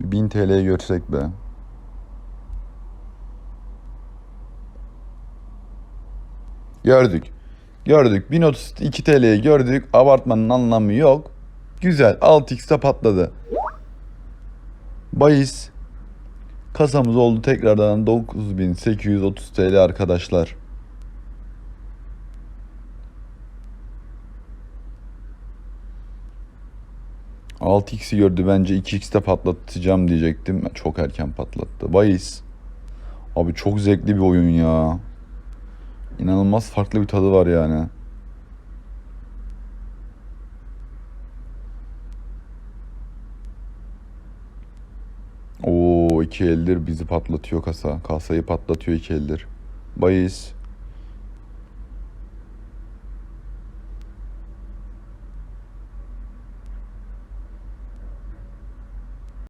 Bir 1000 TL'ye görsek be. Gördük. Gördük. 1032 TL'ye gördük. Abartmanın anlamı yok. Güzel. 6x'te patladı. Bayis. Kasamız oldu tekrardan 9830 TL arkadaşlar. Altı x'i gördü bence 2x'te patlatacağım diyecektim. Çok erken patlattı. Bayis. Abi çok zevkli bir oyun ya. İnanılmaz farklı bir tadı var yani. Oo iki eldir bizi patlatıyor kasa. Kasayı patlatıyor iki eldir. Bayis.